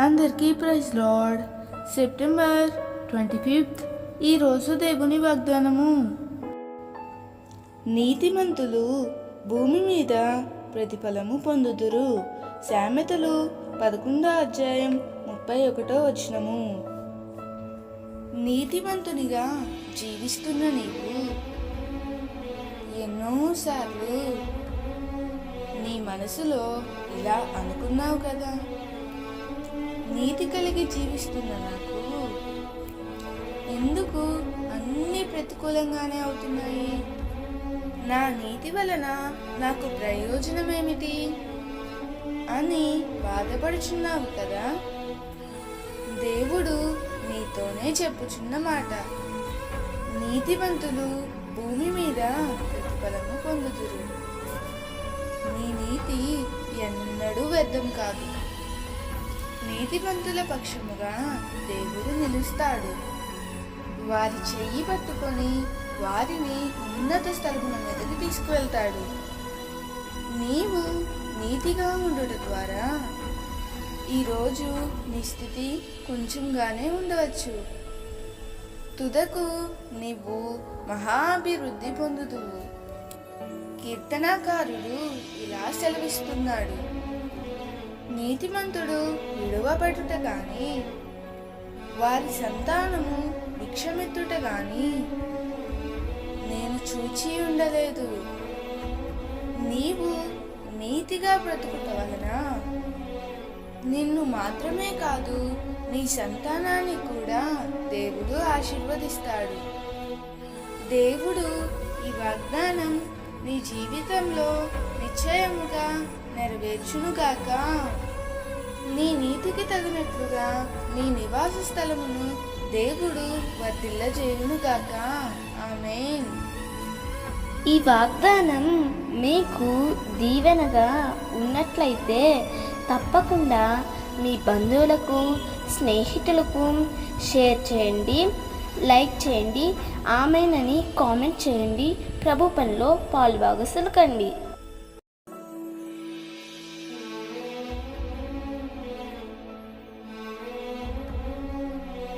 అందరికీ praise Lord September twenty fifth ఈరోజు దేవుని వాగ్దానము. నీతిమంతులు భూమి మీద ప్రతిఫలము పొందుదురు. సామెతలు పదకొండో అధ్యాయం ముప్పై ఒకటో వచనము. నీతిమంతునిగా జీవిస్తున్న నీవు ఎన్నోసార్లు నీ మనసులో ఇలా అనుకున్నావు కదా? నీతి కలిగి జీవిస్తున్న నాకు. ఎందుకు? అన్ని ప్రతికూలంగానే అవుతున్నాయి. నా నీతి వలన నాకు ప్రయోజనం ఏమిటి అని బాధపడుచున్నావు కదా? దేవుడు నీతోనే చెప్పుచున్న మాట. నీతివంతులు భూమి మీద ప్రతిఫలము పొందుతురు నీ నీతి ఎన్నడూ వ్యర్థం కాదు. నీతిమంతుల పక్షముగా దేవుడు నిలుస్తాడు. వారి చెయ్యి పట్టుకొని వారిని ఉన్నత స్థలమున మీదకి తీసుకువెళ్తాడు. నీవు నీతిగా ఉండుట ద్వారా ఈరోజు నీ స్థితి కొంచెంగానే ఉండవచ్చు. తుదకు నీవు మహాభివృద్ధి పొందుతువు కీర్తనాకారుడు ఇలా సెలవిస్తున్నాడు. నీతిమంతుడు విడువబడుట గాని వారి సంతానము భిక్షమెత్తుట గాని నేను చూచి ఉండలేదు. నీవు నీతిగా బ్రతుకుట వలన నిన్ను మాత్రమే కాదు నీ సంతానాన్ని కూడా దేవుడు ఆశీర్వదిస్తాడు. దేవుడు ఈ వాగ్దానం నీ జీవితంలో నిశ్చయముగా నెరవేర్చునుగాక. నీ నీతికి తగినట్లుగా నీ నివాస స్థలమును దేవుడు వర్తిల్లజేయునుగాక ఆమె ఈ వాగ్దానం మీకు దీవెనగా ఉన్నట్లయితే తప్పకుండా మీ బంధువులకు స్నేహితులకు షేర్ చేయండి లైక్ చేయండి ఆమెనని కామెంట్ చేయండి. ప్రభు పనిలో పాలుభాగస్తులు కండి